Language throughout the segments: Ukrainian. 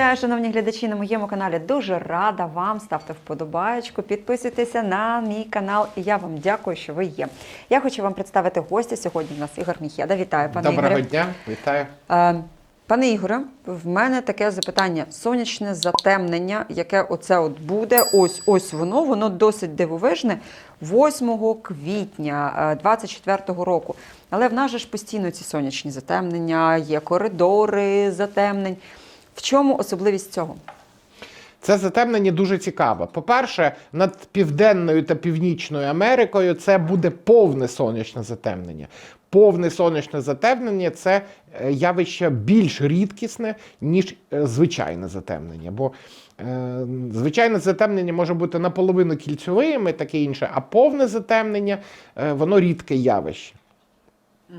Вітаю, шановні глядачі на моєму каналі. Дуже рада вам. Ставте вподобаєчку, підписуйтеся на мій канал. І я вам дякую, що ви є. Я хочу вам представити гостя. Сьогодні в нас Ігор Міхеда. Вітаю, пане Доброго Ігоре. дня, вітаю. Е, Пане Ігоре, в мене таке запитання: сонячне затемнення, яке оце от буде, ось ось воно, воно досить дивовижне 8 квітня 24 року. Але в нас же ж постійно ці сонячні затемнення, є коридори затемнень. В чому особливість цього? Це затемнення дуже цікаве. По-перше, над Південною та Північною Америкою це буде повне сонячне затемнення. Повне сонячне затемнення це е, явище більш рідкісне, ніж е, звичайне затемнення. Бо е, звичайне затемнення може бути наполовину кільцевим і таке інше, а повне затемнення е, воно рідке явище. Е,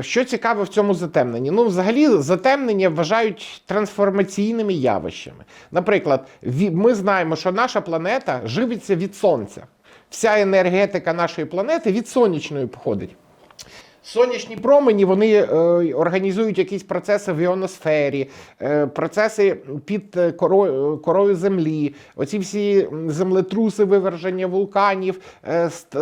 Що цікаво в цьому затемненні? Ну, взагалі, затемнення вважають трансформаційними явищами. Наприклад, ми знаємо, що наша планета живиться від сонця. Вся енергетика нашої планети від сонячної походить. Сонячні промені вони е, організують якісь процеси в іоносфері, е, процеси під е, корою, землі, оці всі землетруси, виверження вулканів,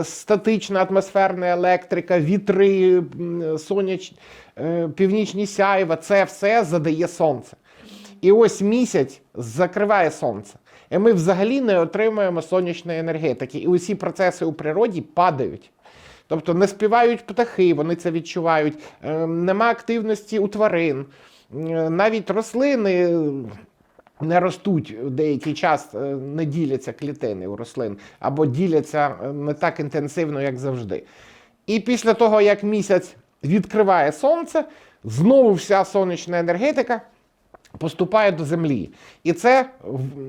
статична атмосферна електрика, вітри, м, соняч, е, північні сяйва це все задає сонце. І ось місяць закриває сонце. І ми взагалі не отримуємо сонячної енергетики. І усі процеси у природі падають. Тобто не співають птахи, вони це відчувають, е, нема активності у тварин. Е, Навіть рослини не ростуть деякий час, е, не діляться клітини у рослин, або діляться не так інтенсивно, як завжди. І після того, як місяць відкриває сонце, знову вся сонячна енергетика поступає до землі. І це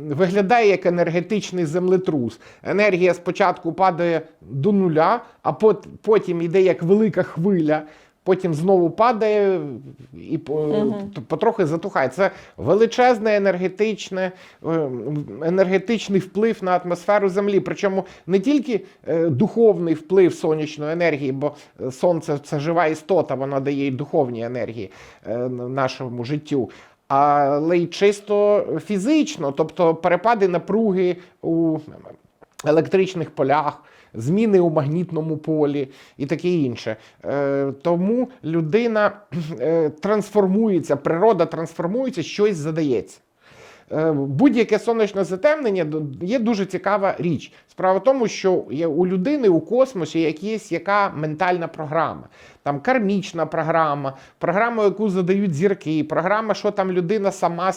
виглядає як енергетичний землетрус. Енергія спочатку падає до нуля, а потім йде як велика хвиля. Потім знову падає і по- потрохи затухає. Це величезний енергетичне, е, енергетичний вплив на атмосферу Землі. Причому не тільки е, духовний вплив сонячної енергії, бо е, сонце це жива істота, вона дає й духовні енергії нашому життю але й чисто фізично, тобто перепади напруги у електричних полях, зміни у магнітному полі і таке інше. Е, Тому людина е, трансформується, природа трансформується, щось задається. Е, Будь-яке сонячне затемнення є дуже цікава річ. Справа в тому, що є у людини у космосі якась яка ментальна програма. Там кармічна програма, програма, яку задають зірки, програма, що там людина сама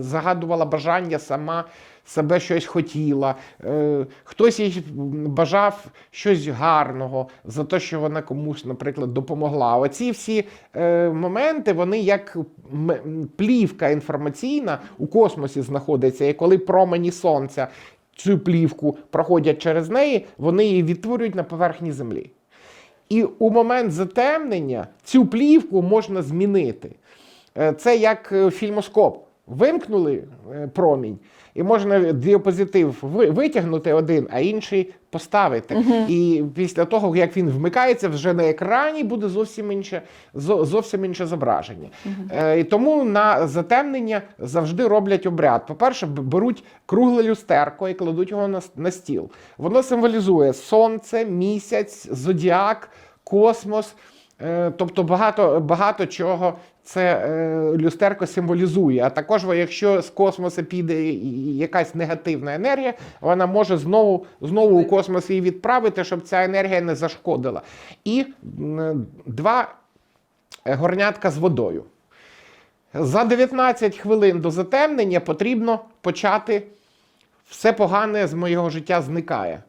загадувала бажання, сама себе щось хотіла. Е, Хтось їй бажав щось гарного за те, що вона комусь, наприклад, допомогла. Оці всі е, моменти, вони як плівка інформаційна у космосі знаходиться, і коли промені сонця цю плівку проходять через неї, вони її відтворюють на поверхні землі. І у момент затемнення цю плівку можна змінити. Е, Це як е, фільмоскоп. Вимкнули е, промінь, і можна діапозитив витягнути один, а інший поставити. І після того, як він вмикається, вже на екрані буде зовсім інше, зовсім інше зображення. Е, І тому на затемнення завжди роблять обряд. По-перше, беруть кругле люстерко і кладуть його на, на стіл. Воно символізує сонце, місяць, зодіак, космос. Е, Тобто багато, багато чого це е, люстерко символізує. А також, якщо з космосу піде якась негативна енергія, вона може знову, знову у космос її відправити, щоб ця енергія не зашкодила. І два е, горнятка з водою. За 19 хвилин до затемнення потрібно почати все погане з моєго життя зникає.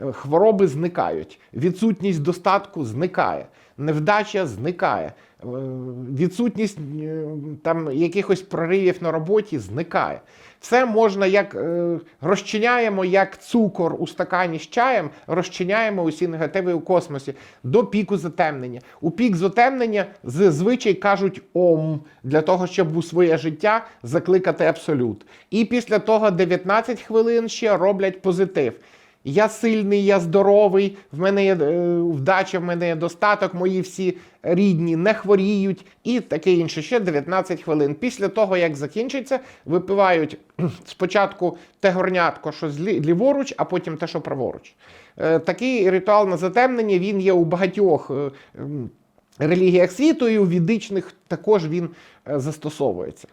Е, Хвороби зникають, відсутність достатку зникає, невдача зникає, відсутність е, там якихось проривів на роботі зникає. Все можна як е, розчиняємо як цукор у стакані з чаєм, розчиняємо усі негативи у космосі до піку затемнення. У пік затемнення зазвичай кажуть ом для того, щоб у своє життя закликати абсолют. І після того 19 хвилин ще роблять позитив. Я сильний, я здоровий, в мене є е, вдача, в мене є достаток, мої всі рідні не хворіють і таке інше. Ще 19 хвилин. Після того, як закінчиться, випивають спочатку те горнятко, що ліворуч, а потім те, що праворуч. Е, Такий ритуал на затемнення він є у багатьох е, релігіях світу, і у відичних також він застосовується.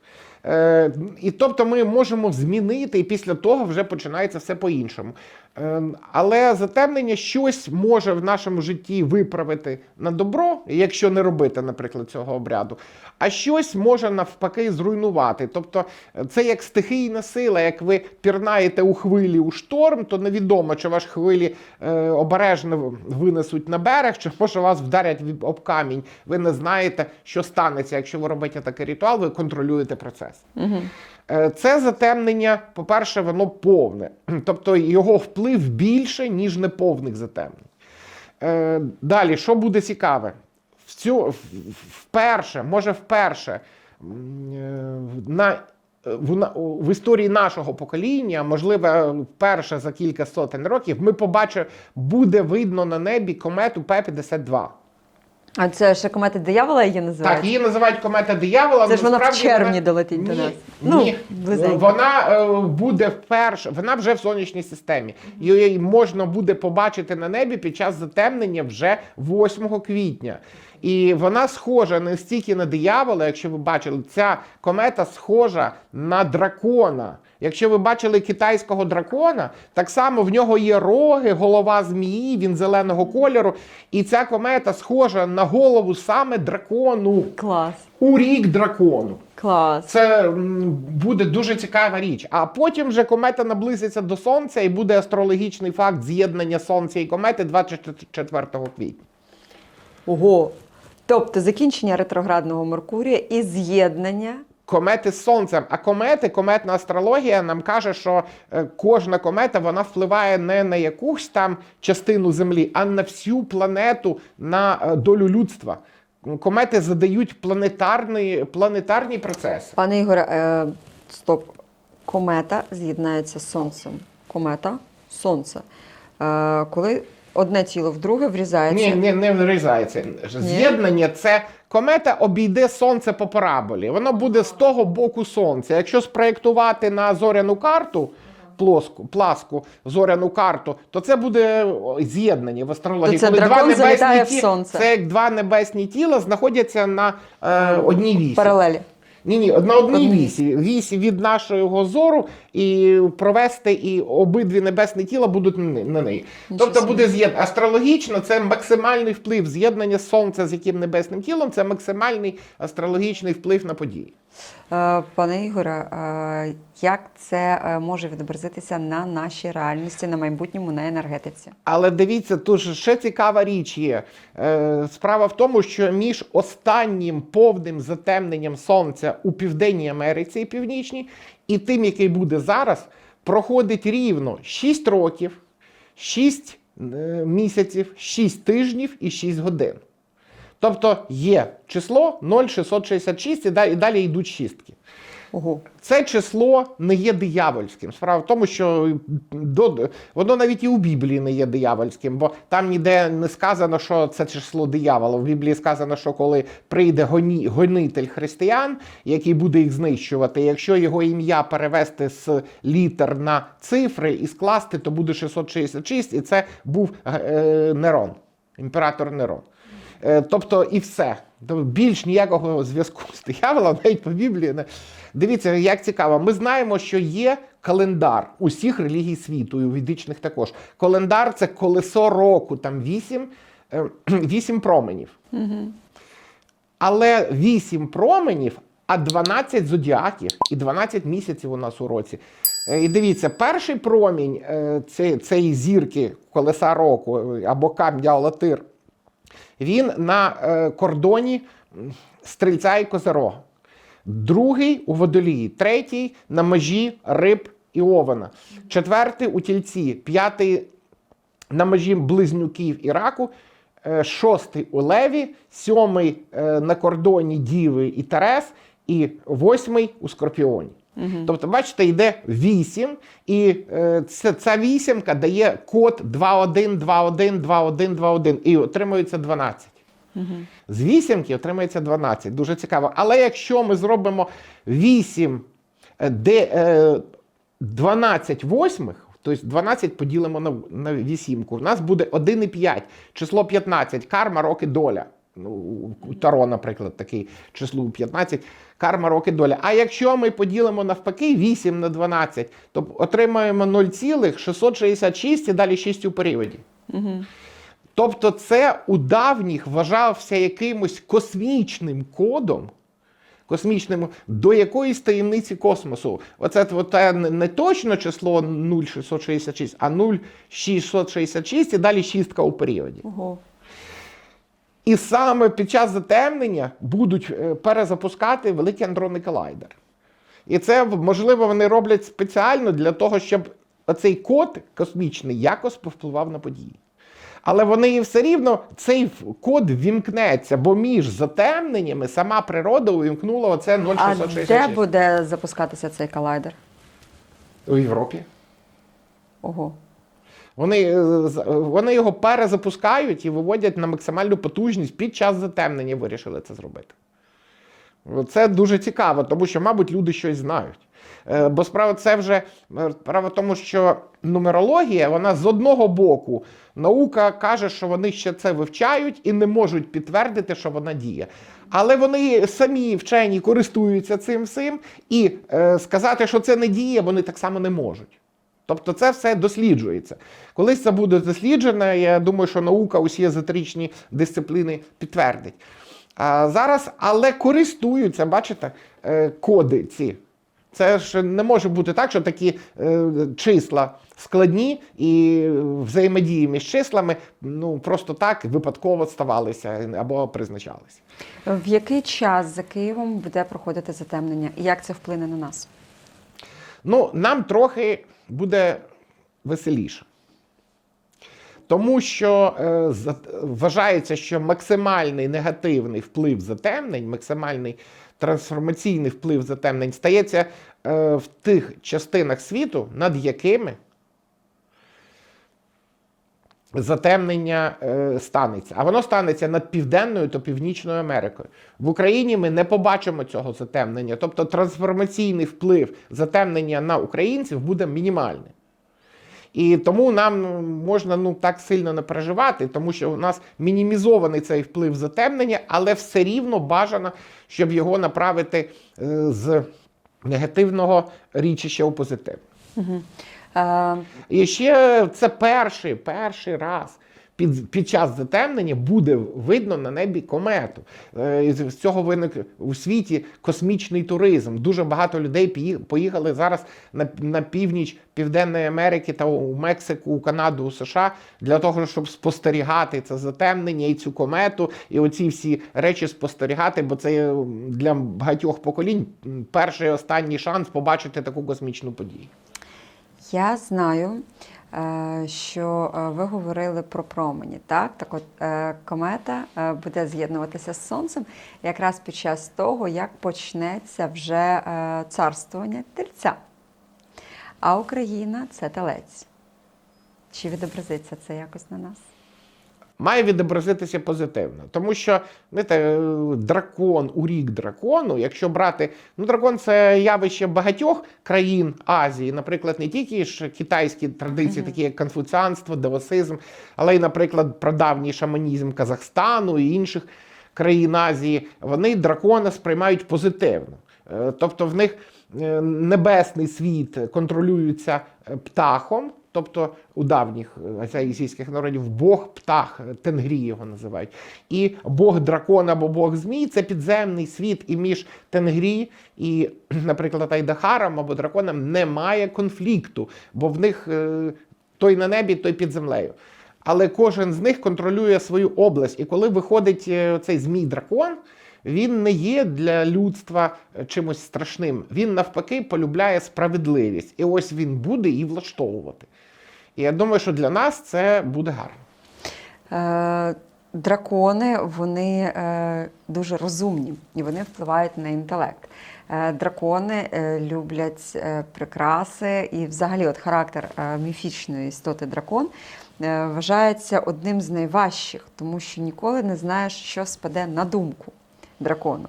І тобто ми можемо змінити, і після того вже починається все по-іншому. Е, Але затемнення щось може в нашому житті виправити на добро, якщо не робити, наприклад, цього обряду, а щось може навпаки зруйнувати. Тобто е, це як стихійна сила. Як ви пірнаєте у хвилі у шторм, то невідомо, чи ваш хвилі е, обережно винесуть на берег, чи може вас вдарять об камінь. Ви не знаєте, що станеться. Якщо ви робите такий ритуал, ви контролюєте процес. Угу. Е, Це затемнення, по-перше, воно повне, тобто його вплив більше, ніж неповних затемнень. Е, Далі, що буде цікаве? В цю, вперше, може вперше, е, на, в, в історії нашого покоління, можливо, вперше за кілька сотень років, ми побачимо, буде видно на небі комету П-52. А це ще комети диявола її називають? Так, її називають комета диявола. Це ж вона в червні вона- долетить до нас. Ну, Ні, близенько. вона е, буде вперше, вона вже в сонячній системі. Її можна буде побачити на небі під час затемнення вже 8 квітня. І вона схожа не стільки на диявола, якщо ви бачили, ця комета схожа на дракона. Якщо ви бачили китайського дракона, так само в нього є роги, голова змії, він зеленого кольору. І ця комета схожа на голову саме дракону Клас. у рік дракону. Клас. Це буде дуже цікава річ. А потім вже комета наблизиться до сонця і буде астрологічний факт з'єднання сонця і комети 24 квітня. Ого. Тобто закінчення ретроградного Меркурія і з'єднання. Комети з сонцем. А комети, кометна астрологія нам каже, що е, кожна комета вона впливає не на якусь там частину Землі, а на всю планету, на е, долю людства. Комети задають планетарні, планетарні процеси. Пане Ігоре, е, стоп. Комета з'єднається з сонцем. Комета сонце. Е, коли одне тіло в друге врізається. Ні, ні, не врізається. З'єднання це комета обійде сонце по параболі. Воно буде з того боку сонця. Якщо спроєктувати на зоряну карту. Плоску, пласку зоряну карту, то це буде з'єднання в астрології. То це дракон залітає в ті- сонце. Це як два небесні тіла знаходяться на е, одній вісі. Паралелі. Ні, ні, на одній вісі. Вісі від нашого зору і провести, і обидві небесні тіла будуть на неї. Нічого Тобто буде з'єднання. Астрологічно це максимальний вплив. З'єднання сонця з яким небесним тілом це максимальний астрологічний вплив на події. Е, Пане Ігоре, е, як це е, може відобразитися на нашій реальності, на майбутньому, на енергетиці? Але дивіться, тут ще цікава річ є. Справа в тому, що між останнім повним затемненням сонця у Південній Америці і Північній, і тим, який буде зараз, проходить рівно 6 років, 6 е, місяців, 6 тижнів і 6 годин. Тобто є число 0,666 і далі, і далі йдуть шістки. Ого. Це число не є диявольським. Справа в тому, що до, воно навіть і у Біблії не є диявольським, бо там ніде не сказано, що це число диявола. В Біблії сказано, що коли прийде гоні, гонитель християн, який буде їх знищувати, якщо його ім'я перевести з літер на цифри і скласти, то буде 666, і це був е, Нерон, імператор Нерон. Е, Тобто і все. Тобто Більш ніякого зв'язку з дияволом, навіть по Біблії. Не. Дивіться, як цікаво. Ми знаємо, що є календар усіх релігій світу, і у ведичних також. Календар це колесо року, там вісім, е, вісім променів. Але вісім променів, а 12 зодіаків і 12 місяців у нас у році. Е, І дивіться, перший промінь цієї, зірки колеса року або кам'я Латир, він на е, кордоні стрільця і козирога. Другий у водолії, третій на межі риб і овена, четвертий у тільці, п'ятий на межі близнюків і раку, е, шостий у леві, сьомий е, на кордоні діви і терес, і восьмий у скорпіоні. Тобто, бачите, йде 8, і е, це, ця вісімка дає код 21, 21, 21, 21, і отримується 12. З вісімки отримається 12. Дуже цікаво. Але якщо ми зробимо 8, е, де, е, 12 восьмих, тобто 12 поділимо на вісімку, у нас буде 1,5, число 15, карма, роки, доля. Ну, у Таро, наприклад, таке число 15, карма, роки, доля. А якщо ми поділимо навпаки 8 на 12, то отримаємо 0,666 і далі 6 у періоді. Тобто, це у давніх вважався якимось космічним кодом, космічним до якоїсь таємниці космосу. Оце от те не точно число 0,666, а 0,666 і далі шістка у періоді. Ого. І саме під час затемнення будуть е, перезапускати великий андронний колайдер. І це можливо вони роблять спеціально для того, щоб оцей код космічний якось повпливав на події. Але вони все рівно цей код вімкнеться, бо між затемненнями сама природа увімкнула оце А де буде запускатися цей колайдер? У Європі. Ого. Вони, е, вони його перезапускають і виводять на максимальну потужність під час затемнення вирішили це зробити. Це дуже цікаво, тому що, мабуть, люди щось знають. Е, Бо справа це вже е, справа в тому, що нумерологія, вона з одного боку, наука каже, що вони ще це вивчають і не можуть підтвердити, що вона діє. Але вони самі вчені користуються цим всім, і е, сказати, що це не діє, вони так само не можуть. Тобто це все досліджується. Колись це буде досліджено, я думаю, що наука усі езотеричні дисципліни підтвердить. А зараз, але користуються, бачите, е, коди ці. Це ж не може бути так, що такі е, числа складні і взаємодії між числами ну, просто так випадково ставалися або призначалися. В який час за Києвом буде проходити затемнення? І як це вплине на нас? Ну, нам трохи буде веселіше. Тому що е, вважається, що максимальний негативний вплив затемнень, максимальний трансформаційний вплив затемнень стається е, в тих частинах світу, над якими затемнення е, станеться. А воно станеться над Південною та Північною Америкою. В Україні ми не побачимо цього затемнення. Тобто трансформаційний вплив затемнення на українців буде мінімальний. І тому нам ну, можна ну так сильно не переживати, тому що у нас мінімізований цей вплив затемнення, але все рівно бажано, щоб його направити е, з негативного річища у позитив. Е, І ще це перший, перший раз. Під, під час затемнення буде видно на небі комету. Е, З цього виник у світі космічний туризм. Дуже багато людей поїхали зараз на, на північ Південної Америки та у Мексику, у Канаду, у США для того, щоб спостерігати це затемнення і цю комету, і оці всі речі спостерігати, бо це е, для багатьох поколінь перший останній шанс побачити таку космічну подію. Я знаю, е, що е, ви говорили про промені. Так, так от е, комета буде з'єднуватися з сонцем якраз під час того, як почнеться вже царствування тельця. А Україна це телець. Чи відобразиться це якось на нас? Має відобразитися позитивно. Тому що знаєте, е, дракон у рік дракону, якщо брати, ну дракон це явище багатьох країн Азії, наприклад, не тільки ж китайські традиції, такі як конфуціанство, девосизм, але й, наприклад, прадавній шаманізм Казахстану і інших країн Азії, вони дракона сприймають позитивно. Е, Тобто в них е, небесний світ контролюється птахом. Тобто у давніх е, азійських народів Бог птах, е, Тенгрі його називають. І Бог дракон або Бог Змій це підземний світ, і між Тенгрі і, наприклад, Айдахаром або драконом немає конфлікту, бо в них е, той на небі, той під землею. Але кожен з них контролює свою область. І коли виходить е, цей змій дракон, він не є для людства е, чимось страшним. Він навпаки полюбляє справедливість. І ось він буде її влаштовувати. І я думаю, що для нас це буде гарно. Е, дракони вони е, дуже розумні і вони впливають на інтелект. Е, Дракони люблять прикраси, і взагалі от характер міфічної істоти дракон вважається одним з найважчих, тому що ніколи не знаєш, що спаде на думку дракону.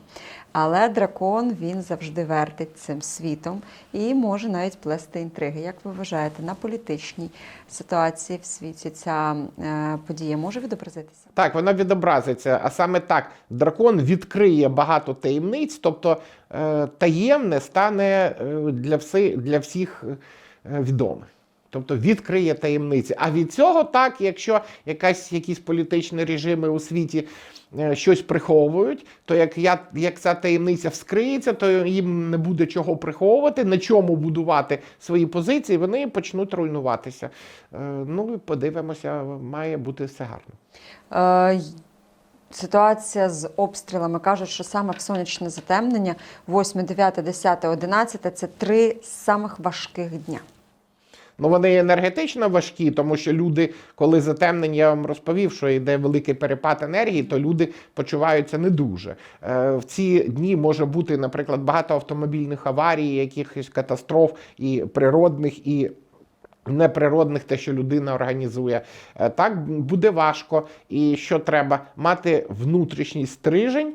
Але дракон він завжди вертить цим світом і може навіть плести інтриги. Як ви вважаєте, на політичній ситуації в світі ця е, подія може відобразитися? Так, вона відобразиться. А саме так, дракон відкриє багато таємниць, тобто е, таємне стане е, для, всі, для всіх відоме. Тобто відкриє таємниці. А від цього так, якщо якась, якісь політичні режими у світі щось приховують, то як, я, як ця таємниця вскриється, то їм не буде чого приховувати, на чому будувати свої позиції, вони почнуть руйнуватися. Е, ну подивимося, має бути все гарно. Е, Ситуація з обстрілами кажуть, що саме в сонячне затемнення 8, 9, 10, 11 це три самих важких дня. Ну, вони енергетично важкі, тому що люди, коли затемнення, я вам розповів, що йде великий перепад енергії, то люди почуваються не дуже. Е, в ці дні може бути, наприклад, багато автомобільних аварій, якихось катастроф і природних, і неприродних, те, що людина організує. Е, так буде важко. І що треба? Мати внутрішній стрижень,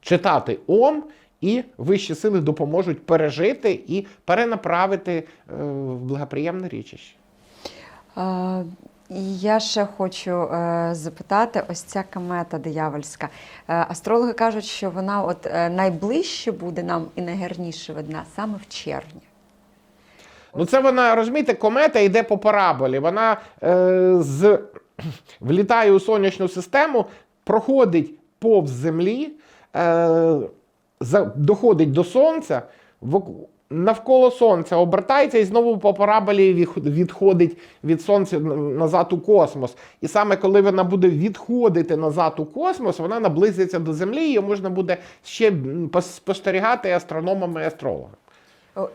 читати ом. І вищі сили допоможуть пережити і перенаправити е, в благоприємне річище. І я ще хочу е, запитати: ось ця комета диявольська. Е, Астрологи кажуть, що вона от е, найближче буде нам і найгарніше видна саме в червні. Ну, це вона, розумієте, комета йде по параболі. Вона е, з, влітає у сонячну систему, проходить повз землі, е, доходить до сонця, навколо сонця обертається і знову по параболі відходить від сонця назад у космос. І саме коли вона буде відходити назад у космос, вона наблизиться до землі, її можна буде ще спостерігати астрономами і астрологами.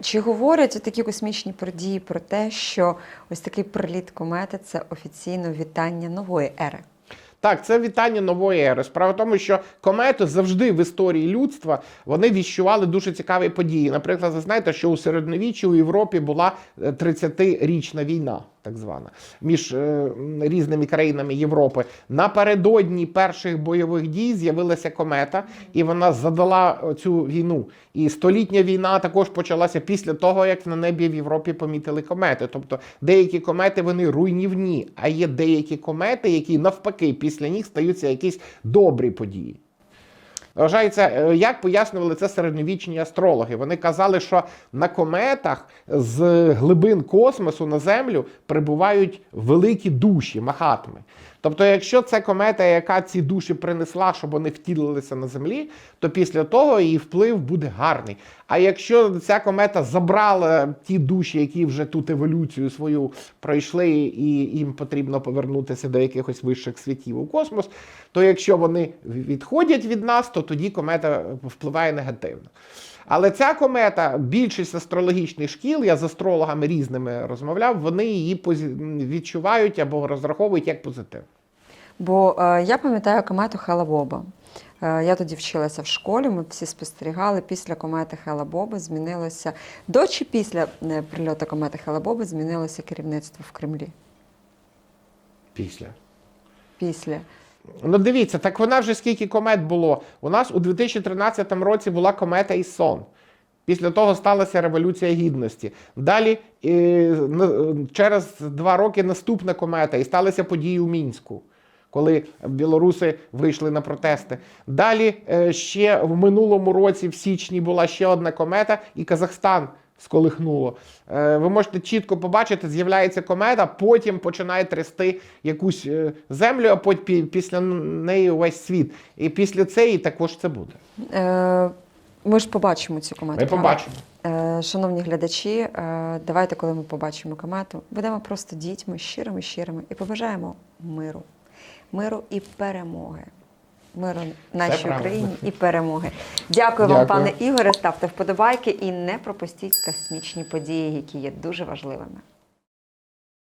Чи говорять такі космічні події про те, що ось такий приліт комети це офіційно вітання нової ери? Так, це вітання нової ери. Справа в тому, що комети завжди в історії людства вони віщували дуже цікаві події. Наприклад, ви знаєте, що у середньовіччі у Європі була е, 30-річна війна, так звана, між е, різними країнами Європи. Напередодні перших бойових дій з'явилася комета, і вона задала цю війну. І столітня війна також почалася після того, як на небі в Європі помітили комети. Тобто деякі комети вони руйнівні, а є деякі комети, які навпаки після них стаються якісь добрі події. Вважається, е, як пояснювали це середньовічні астрологи. Вони казали, що на кометах з глибин космосу на Землю прибувають великі душі, махатми. Тобто, якщо це комета, яка ці душі принесла, щоб вони втілилися на землі, то після того її вплив буде гарний. А якщо ця комета забрала ті душі, які вже тут еволюцію свою пройшли, і їм потрібно повернутися до якихось вищих світів у космос, то якщо вони відходять від нас, то тоді комета впливає негативно. Але ця комета, більшість астрологічних шкіл, я з астрологами різними розмовляв, вони її відчувають або розраховують як позитив. Бо е, я пам'ятаю комету Хела-Боба. Е, я тоді вчилася в школі, ми всі спостерігали. Після комети Хела-Боба змінилося до чи після е, прильоту комети Хела-Боба змінилося керівництво в Кремлі. Після. Після. Ну дивіться, так вона вже скільки комет було. У нас у 2013 році була комета Ісон. Після того сталася Революція Гідності. Далі на- через два роки наступна комета, і сталися події у Мінську, коли білоруси вийшли на протести. Далі е, ще в минулому році, в січні, була ще одна комета, і Казахстан сколихнуло. Е, Ви можете чітко побачити, з'являється комета, потім починає трясти якусь е, землю, а потім після неї увесь світ. І після цієї також це буде. Е, Ми ж побачимо цю комету. Ми побачимо. Шановні глядачі, давайте, коли ми побачимо комету, будемо просто дітьми, щирими, щирими і побажаємо миру, миру і перемоги. Миру нашій. Україні і перемоги. Дякую, вам, пане Ігоре. Ставте вподобайки і не пропустіть космічні події, які є дуже важливими.